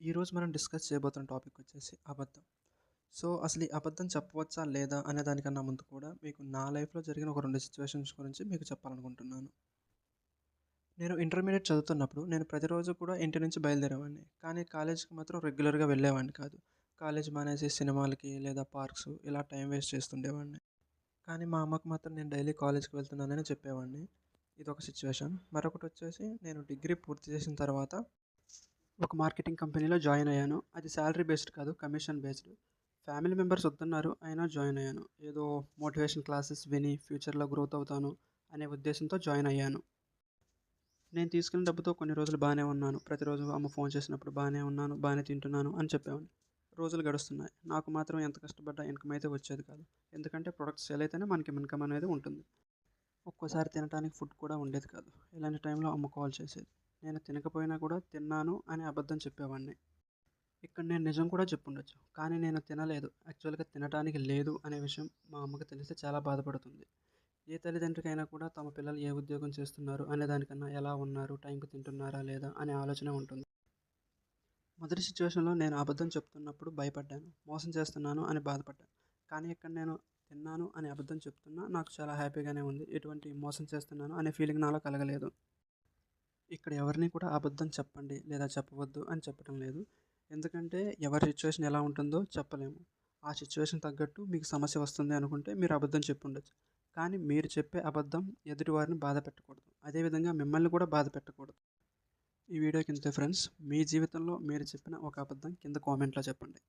ఈరోజు మనం డిస్కస్ చేయబోతున్న టాపిక్ వచ్చేసి అబద్ధం. సో, అసలు ఈ అబద్ధం చెప్పవచ్చా? లేదా? అనే దానికన్నా ముందు కూడా మీకు నా లైఫ్‌లో జరిగిన ఒక రెండు సిచ్యువేషన్స్ గురించి మీకు చెప్పాలనుకుంటున్నాను. నేను ఇంటర్మీడియట్ చదువుతున్నప్పుడు నేను ప్రతిరోజు కూడా ఇంటి నుంచి బయలుదేరేవాడిని. కానీ కాలేజీకి మాత్రం రెగ్యులర్‌గా వెళ్ళేవాడిని కాదు. కాలేజ్ మానేసి సినిమాలకి లేదా పార్క్స్ ఇలా టైం వేస్ట్ చేస్తుండేవాడిని. కానీ మా అమ్మకు మాత్రం నేను డైలీ కాలేజ్కి వెళ్తున్నానని చెప్పేవాడిని. ఇది ఒక సిచ్యువేషన్ మరొకటి వచ్చేసి నేను డిగ్రీ పూర్తి చేసిన తర్వాత ఒక మార్కెటింగ్ కంపెనీలో జాయిన్ అయ్యాను. అది శాలరీ బేస్డ్ కాదు కమిషన్ బేస్డ్. ఫ్యామిలీ మెంబర్స్ వద్దన్నారు. అయినా జాయిన్ అయ్యాను. ఏదో మోటివేషన్ క్లాసెస్ విని ఫ్యూచర్‌లో గ్రోత్ అవుతాను అనే ఉద్దేశంతో జాయిన్ అయ్యాను. నేను తీసుకున్న డబ్బుతో కొన్ని రోజులు బాగానే ఉన్నాను. ప్రతిరోజు అమ్మ ఫోన్ చేసినప్పుడు బాగానే ఉన్నాను, బాగానే తింటున్నాను అని చెప్పేవాడిని. రోజులు గడుస్తున్నాయి. నాకు మాత్రం ఎంత కష్టపడ్డా ఇన్‌కమ్ అయితే వచ్చేది కాదు. ఎందుకంటే ప్రొడక్ట్స్ సేల్ అయితేనే మనకి ఇన్‌కమ్ అనేది ఉంటుంది. ఒక్కోసారి తినడానికి ఫుడ్ కూడా ఉండేది కాదు. ఇలాంటి టైంలో అమ్మ కాల్ చేసేది. నేను తినకపోయినా కూడా తిన్నాను అని అబద్ధం చెప్పేవాడిని. ఇక్కడ నేను నిజం కూడా చెప్పుండొచ్చు. కానీ నేను తినలేదు. యాక్చువల్‌గా తినటానికి లేదు అనే విషయం మా అమ్మకి తెలిస్తే చాలా బాధపడుతుంది. ఏ తల్లిదండ్రికైనా కూడా తమ పిల్లలు ఏ ఉద్యోగం చేస్తున్నారు అనే దానికన్నా ఎలా ఉన్నారు, టైంకి తింటున్నారా లేదా అనే ఆలోచన ఉంటుంది. మొదటి సిచ్యువేషన్లో నేను అబద్ధం చెప్తున్నప్పుడు భయపడ్డాను. మోసం చేస్తున్నాను అని బాధపడ్డాను. కానీ ఇక్కడ నేను తిన్నాను అని అబద్ధం చెప్తున్నా నాకు చాలా హ్యాపీగానే ఉంది. ఎటువంటి మోసం చేస్తున్నాను అనే ఫీలింగ్ నాలో కలగలేదు. ఇక్కడ ఎవరిని కూడా అబద్ధం చెప్పండి లేదా చెప్పవద్దు అని చెప్పడం లేదు. ఎందుకంటే ఎవరి సిచ్యువేషన్ ఎలా ఉంటుందో చెప్పలేము. ఆ సిచ్యువేషన్ తగ్గట్టు మీకు సమస్య వస్తుంది అనుకుంటే మీరు అబద్ధం చెప్పుండొచ్చు. కానీ మీరు చెప్పే అబద్ధం ఎదుటి వారిని బాధ పెట్టకూడదు. అదే విధంగా మిమ్మల్ని కూడా బాధ పెట్టకూడదు. ఈ వీడియోకి ఇంతే ఫ్రెండ్స్. మీ జీవితంలో మీరు చెప్పిన ఒక అబద్ధం కింద కామెంట్‌లో చెప్పండి.